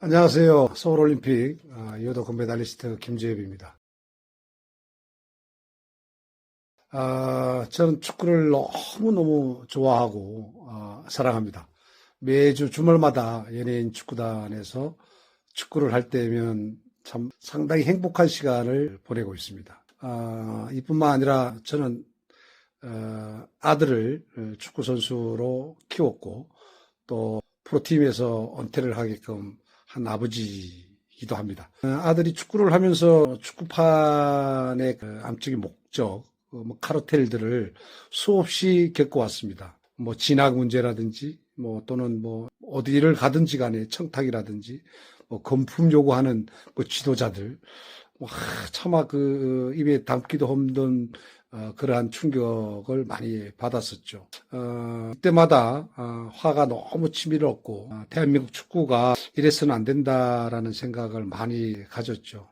안녕하세요. 서울올림픽 아, 유도 금메달리스트 김재엽입니다. 아, 저는 축구를 너무너무 좋아하고 아, 사랑합니다. 매주 주말마다 연예인 축구단에서 축구를 할 때면 참 상당히 행복한 시간을 보내고 있습니다. 아, 이뿐만 아니라 저는 어, 아들을 어, 축구 선수로 키웠고 또 프로팀에서 은퇴를 하게끔 한 아버지이기도 합니다. 어, 아들이 축구를 하면서 축구판의 그 암적인 목적, 그뭐 카르텔들을 수없이 겪어왔습니다. 뭐 진학 문제라든지, 뭐 또는 뭐 어디를 가든지 간에 청탁이라든지, 뭐 금품 요구하는 그 지도자들, 뭐 하, 차마 그 입에 담기도 힘든 어, 그러한 충격을 많이 받았었죠. 어, 이때마다 어, 화가 너무 치밀었고 어, 대한민국 축구가 이래서는 안 된다라는 생각을 많이 가졌죠.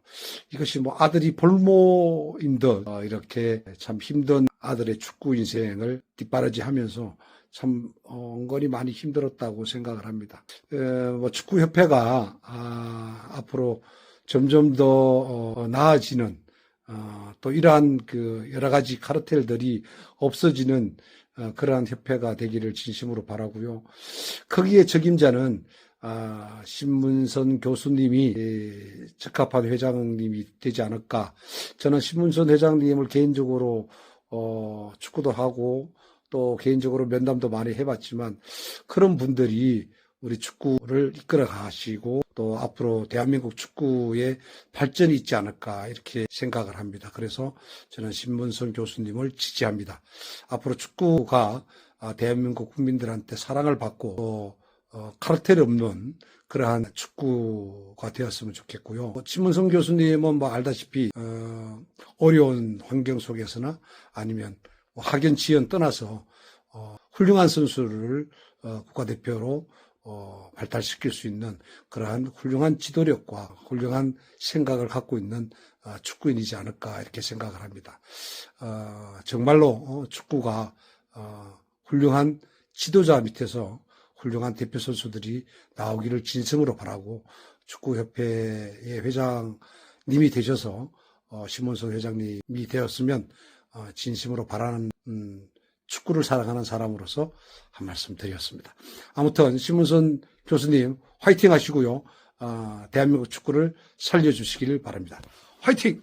이것이 뭐 아들이 볼모인 듯 어, 이렇게 참 힘든 아들의 축구 인생을 뒷바라지하면서 참 어, 은근히 많이 힘들었다고 생각을 합니다. 에, 뭐 축구협회가 아, 앞으로 점점 더 어, 나아지는 어, 또 이러한 그 여러 가지 카르텔들이 없어지는 어, 그러한 협회가 되기를 진심으로 바라고요. 거기에 적임자는 아, 신문선 교수님이 에, 적합한 회장님이 되지 않을까. 저는 신문선 회장님을 개인적으로 어, 축구도 하고 또 개인적으로 면담도 많이 해봤지만 그런 분들이 우리 축구를 이끌어 가시고 또 앞으로 대한민국 축구의 발전이 있지 않을까 이렇게 생각을 합니다. 그래서 저는 신문선 교수님을 지지합니다. 앞으로 축구가 아, 대한민국 국민들한테 사랑을 받고 또 어, 카르텔이 없는 그러한 축구가 되었으면 좋겠고요. 신문선 교수님은 뭐 알다시피 어, 어려운 환경 속에서나 아니면 뭐 학연 지연 떠나서 어, 훌륭한 선수를 어, 국가대표로 어, 발달시킬 수 있는 그러한 훌륭한 지도력과 훌륭한 생각을 갖고 있는 어, 축구인이지 않을까 이렇게 생각을 합니다. 어, 정말로 어, 축구가 어, 훌륭한 지도자 밑에서 훌륭한 대표 선수들이 나오기를 진심으로 바라고 축구협회의 회장님이 되셔서 어, 심원석 회장님이 되었으면 어, 진심으로 바라는 음, 축구를 사랑하는 사람으로서 한 말씀 드렸습니다. 아무튼 심은선 교수님 화이팅 하시고요. 아, 대한민국 축구를 살려주시길 바랍니다. 화이팅!